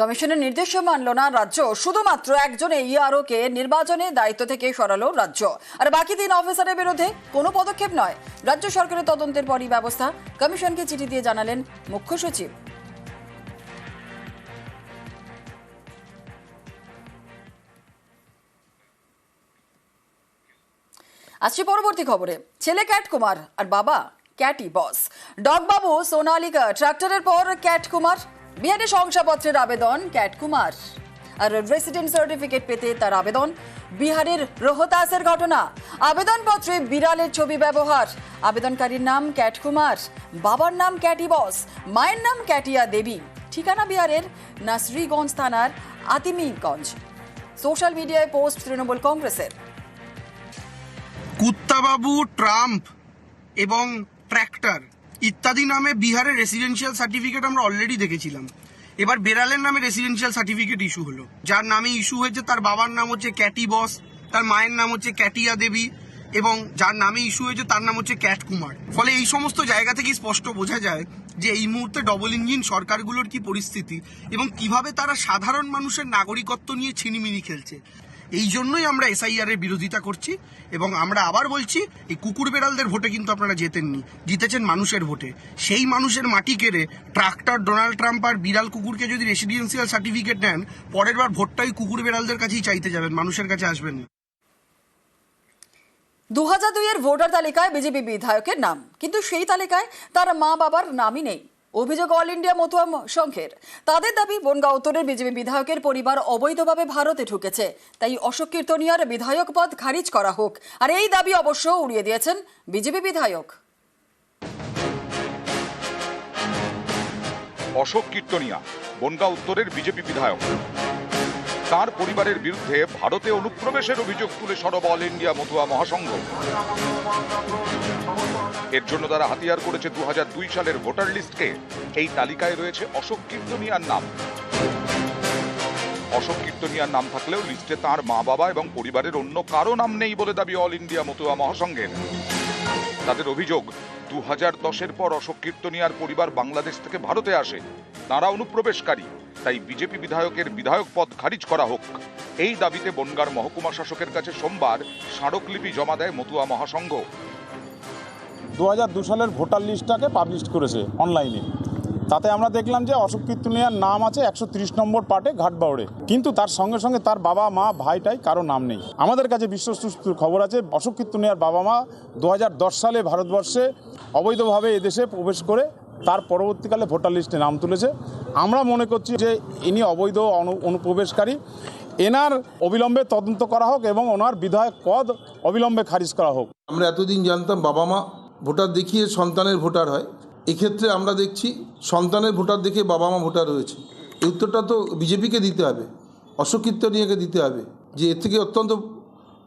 কমিশনের নির্দেশ মানল না রাজ্য, শুধুমাত্র একজন ইআরও কে নির্বাচনে দায়িত্ব থেকে সরালো রাজ্য। আর বাকি তিন অফিসারের বিরুদ্ধে কোনো পদক্ষেপ নয়। রাজ্য সরকারের তদন্তের পরই ব্যবস্থা। কমিশনকে চিঠি দিয়ে জানালেন মুখ্য সচিব। আসছি পরবর্তী খবরে। ছেলে ক্যাট কুমার আর বাবা ক্যাটি বস। ডগ বাবু সোনালিকা, ট্রাক্টরের পর ক্যাট কুমার। বিহারে শংসাপত্রের আবেদন ক্যাট কুমার। আর রেসিডেন্ট সার্টিফিকেট পেতে তার আবেদন বিহারের রোহতাসের ঘটনা। আবেদনপত্রে বিড়ালের ছবি ব্যবহার। আবেদনকারীর নাম ক্যাট কুমার, বাবার নাম ক্যাটি বস, মায়ের নাম ক্যাটিয়া দেবী। ঠিকানা বিহারের নাসরিগঞ্জ থানার আতিমিগঞ্জ সোশ্যাল মিডিয়ায় পোস্ট তৃণমূল কংগ্রেসের। কুত্তাবাবু, ট্রাম্প এবং ট্র্যাক্টর। ইত্যাদি নামে বিহারের রেসিডেন্সিয়াল সার্টিফিকেট আমরা অলরেডি দেখেছিলাম। এবার বেড়ালের নামে রেসিডেন্সিয়াল সার্টিফিকেট ইস্যু হলো। যার নামে ইস্যু হয়েছে, তার বাবার নাম হচ্ছে ক্যাটি বস তার মায়ের নাম হচ্ছে ক্যাটিয়া দেবী এবং যার নামে ইস্যু হয়েছে, তার নাম হচ্ছে ক্যাট কুমার ফলে এই সমস্ত জায়গা থেকেই স্পষ্ট বোঝা যায় যে এই মুহূর্তে ডবল ইঞ্জিন সরকারগুলোর কি পরিস্থিতি এবং কীভাবে তারা সাধারণ মানুষের নাগরিকত্ব নিয়ে ছিনিমিনি খেলছে। এই জন্যই আমরা এসআইআর এর বিরোধিতা করছি এবং আমরা আবার বলছি, এই কুকুর বেড়ালদের ভোটে কিন্তু আপনারা জেতেননি, জিতেছেন মানুষের ভোটে। সেই মানুষের মাটি কেড়ে ট্রাক্টর, ডোনাল্ড ট্রাম্প আর বিড়াল কুকুরকে যদি রেসিডেন্সিয়াল সার্টিফিকেট নেন পরের বার ভোটটাই কুকুর বেড়ালদের কাছেই চাইতে যাবেন, মানুষের কাছে আসবেন না। দু হাজার দুইয়ের ভোটার তালিকায় বিজেপি বিধায়কের নাম, কিন্তু সেই তালিকায় তার মা বাবার নামই নেই। অভিযোগ অল ইন্ডিয়া মতুয়া সংঘের। তাদের দাবি, বনগাঁ উত্তরের বিজেপি বিধায়কের পরিবার অবৈধভাবে ভারতে ঢুকেছে। তাই অশোক কীর্তনিয়ার বিধায়ক পদ খারিজ করা হোক। আর এই দাবি অবশ্য উড়িয়ে দিয়েছেন বিজেপি বিধায়ক। অশোক কীর্তনিয়া, বনগাঁ উত্তরের বিজেপি বিধায়ক। তার পরিবারের বিরুদ্ধে ভারতে অনুপ্রবেশের অভিযোগ তুলে সরব অল ইন্ডিয়া মতুয়া মহাসংঘ। এর জন্য তারা হাতিয়ার করেছে দু হাজার দুই সালের ভোটার লিস্টকে। এই তালিকায় রয়েছে অশোক কীর্তনিয়ার নাম। অশোক কীর্তনিয়ার নাম থাকলেও লিস্টে তার মা বাবা এবং পরিবারের অন্য কারও নাম নেই বলে দাবি অল ইন্ডিয়া মতুয়া মহাসংঘের। তাদের অভিযোগ দু হাজার দশের পর অশোক কীর্তনিয়ার পরিবার বাংলাদেশ থেকে ভারতে আসে। তারা অনুপ্রবেশকারী, তাই বিজেপি বিধায়কের বিধায়ক পদ খারিজ করা হোক। এই দাবিতে বনগার মহকুমা শাসকের কাছে সোমবার স্মারকলিপি জমা দেয় মতুয়া মহাসংঘ। দু দু সালের ভোটার লিস্টটাকে পাবলিশ করেছে অনলাইনে তাতে আমরা দেখলাম যে অশোক কীর্তনিয়ার নাম আছে একশো তিরিশ নম্বর পার্টে ঘাটবাউড়ে। কিন্তু তার সঙ্গে সঙ্গে তার বাবা, মা, ভাইটাই কারও নাম নেই। আমাদের কাছে বিশ্বস্ত খবর আছে, অশোক কীর্তনিয়ার বাবা, মা দু হাজার দশ সালে ভারতবর্ষে অবৈধভাবে এদেশে প্রবেশ করে তার পরবর্তীকালে ভোটার লিস্টে নাম তুলেছে। আমরা মনে করছি যে ইনি অবৈধ অনু- অনুপ্রবেশকারী। এনার অবিলম্বে তদন্ত করা হোক এবং ওনার বিধায়ক পদ অবিলম্বে খারিজ করা হোক। আমরা এতদিন জানতাম বাবা, মা ভোটার দেখিয়ে সন্তানের ভোটার হয়, এক্ষেত্রে আমরা দেখছি সন্তানের ভোটার দেখে বাবা মা ভোটার হয়েছে এই উত্তরটা তো বিজেপিকে দিতে হবে, অশোক কীর্তনীয়কে দিতে হবে, যে এর থেকে অত্যন্ত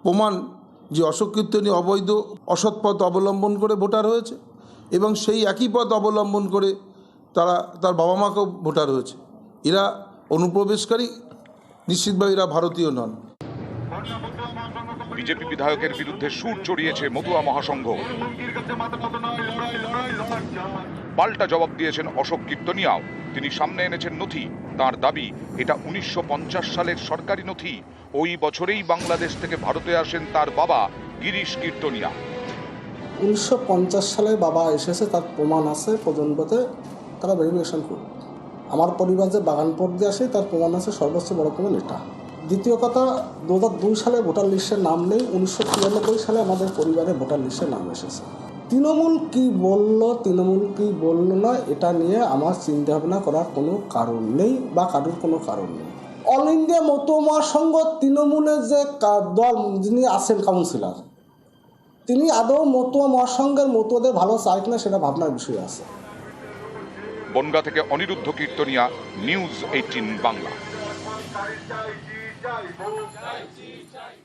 প্রমাণ যে অশোক কীর্তনীয় অবৈধ, অসৎ পথ অবলম্বন করে ভোটার হয়েছে এবং সেই একই পথ অবলম্বন করে তারা, তার বাবা মাকেও ভোটার হয়েছে। এরা অনুপ্রবেশকারী, নিশ্চিতভাবে এরা ভারতীয় নন। বিজেপি বিধায়কের বিরুদ্ধে সুর চড়িয়েছে মতুয়া মহাসংঘ। পাল্টা জবাব দিয়েছেন অশোক কীর্তনিয়াও। তিনি সামনে এনেছেন নথি। তার দাবি, এটা উনিশশো পঞ্চাশ সালের সরকারি নথি। ওই বছরেই বাংলাদেশ থেকে ভারতে আসেন তার বাবা গিরিশ কীর্তনিয়া। উনিশশো পঞ্চাশ সালে বাবা এসেছে, তার প্রমাণ আছে প্রজন্মতে, তারা ভেরিফিকেশন করবে আমার পরিবার যে বাগানপট দিয়ে আসে, তার প্রমাণ আছে সর্বোচ্চ বড় প্রমাণ এটা দ্বিতীয় কথা দু দুই সালে ভোটার লিস্টের নাম নেই, উনিশশো তিরানব্বই সালে আমাদের পরিবারে ভোটার লিস্টের নাম এসেছে। তৃণমূল কি বলল, তৃণমূল কি বলল না, এটা নিয়ে আমার চিন্তা ভাবনা করার কোনো কারণ নেই বা কারোর কোনো কারণ নেই। অল ইন্ডিয়া মতো মহাসংঘ তৃণমূলের যে দল, যিনি আছেন কাউন্সিলর, তিনি আদৌ মতুয়া মহাসংঘের মতুয়াদের ভালো চায় কিনা সেটা ভাবনার বিষয় আছে। বনগা থেকে অনিরুদ্ধ কীর্তনিয়া, নিউজ এইটিন বাংলা। 下雨不下雨下雨